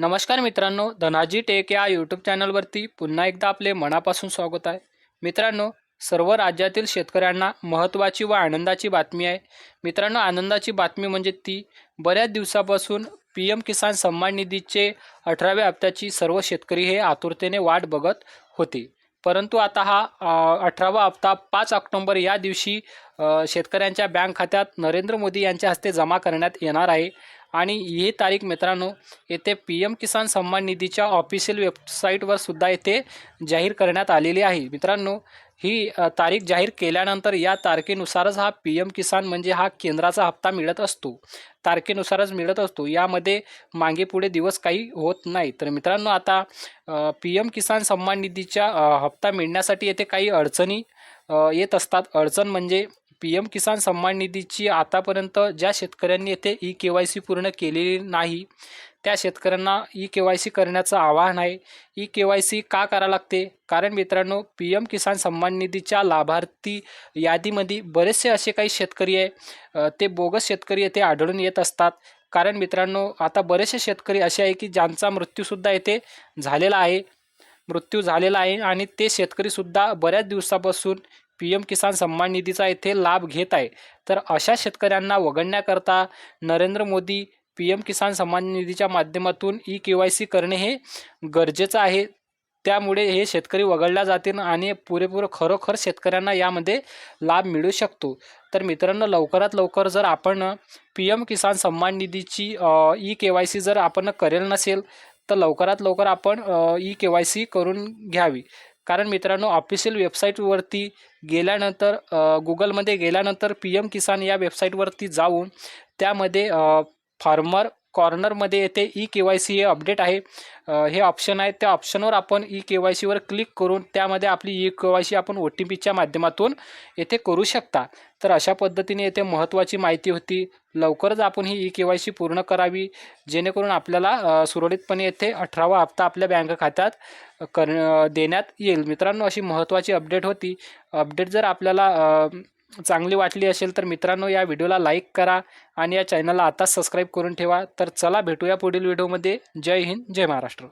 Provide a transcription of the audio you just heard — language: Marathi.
नमस्कार मित्रांनो धनाजी टेक या यूट्यूब चॅनलवरती पुन्हा एकदा आपले मनापासून स्वागत आहे. मित्रांनो सर्व राज्यातील शेतकऱ्यांना महत्त्वाची व आनंदाची बातमी आहे. मित्रांनो आनंदाची बातमी म्हणजे ती बऱ्याच दिवसापासून पी एम किसान सन्मान निधीचे अठराव्या हप्त्याची सर्व शेतकरी हे आतुरतेने वाट बघत होते. परंतु आता हा अठरावा हप्ता पाच ऑक्टोंबर या दिवशी शेतकऱ्यांच्या बँक खात्यात नरेंद्र मोदी यांच्या हस्ते जमा करण्यात येणार आहे. आणि ही तारीख मित्रांनो येथे पी एम किसान सन्मान निधीच्या ऑफिशियल वेबसाईटवर सुद्धा येथे जाहीर करण्यात आलेली आहे. मित्रांनो ही तारीख जाहीर केल्यानंतर या तारखेनुसारच हा पी एम किसान म्हणजे हा केंद्राचा हप्ता मिळत असतो. तारखेनुसारच मिळत असतो. यामध्ये मागे पुढे दिवस काही होत नाही. तर मित्रांनो आता पी एम किसान सन्मान निधीच्या हप्ता मिळण्यासाठी येथे काही अडचणी येत असतात. अडचण म्हणजे पी एम किसान सन्मान निधीची आतापर्यंत ज्या शेतकऱ्यांनी येथे ई के वाय सी पूर्ण केलेली नाही त्या शेतकऱ्यांना ई के वाय सी करण्याचं आवाहन आहे. ई के वाय सी का करा लागते? कारण मित्रांनो पी एम किसान सन्मान निधीच्या लाभार्थी यादीमध्ये बरेचसे असे काही शेतकरी आहे. ते बोगस शेतकरी येथे आढळून येत असतात. कारण मित्रांनो आता बरेचसे शेतकरी असे आहे की ज्यांचा मृत्यूसुद्धा येथे झालेला आहे. मृत्यू झालेला आहे आणि ते शेतकरीसुद्धा बऱ्याच दिवसापासून पी एम किसान सन्मान निधीचा येथे लाभ घेत आहे. तर अशा शेतकऱ्यांना वगळण्याकरता नरेंद्र मोदी पी एम किसान सन्मान निधीच्या माध्यमातून ई के वाय सी करणे हे गरजेचं आहे. त्यामुळे हे शेतकरी वगळल्या जातील आणि पुरेपूर खरोखर शेतकऱ्यांना यामध्ये लाभ मिळू शकतो. तर मित्रांनो लवकरात लवकर जर आपण पी एम किसान सन्मान निधीची ई के वाय सी जर आपण करेल नसेल तर लवकरात लवकर आपण ई के वाय सी करून घ्यावी. कारण मित्रांनो ऑफिशियल वेबसाईटवरती गेल्यानंतर गुगलमध्ये गेल्यानंतर पी एम किसान या वेबसाईटवरती जाऊन त्यामध्ये फार्मर कॉर्नरमध्ये येथे ई के वाय सी हे अपडेट आहे. हे ऑप्शन आहे. त्या ऑप्शनवर आपण ई के वाय सीवर क्लिक करून त्यामध्ये आपली ई के वाय सी आपण ओ टी पीच्या माध्यमातून येथे करू शकता. तर अशा पद्धतीने येथे महत्त्वाची माहिती होती. लवकरच आपण ही ई के वाय सी पूर्ण करावी. जेणेकरून आपल्याला सुरळीतपणे येथे अठरावा हप्ता आपल्या बँक खात्यात कर देण्यात येईल. मित्रांनो अशी महत्त्वाची अपडेट होती. अपडेट जर आपल्याला चांगली वाटली असेल तर मित्रांनो या व्हिडिओला लाईक करा आणि या चॅनलला आताच सबस्क्राईब करून ठेवा. तर चला भेटूया पुढील व्हिडिओमध्ये जय हिंद जय महाराष्ट्र.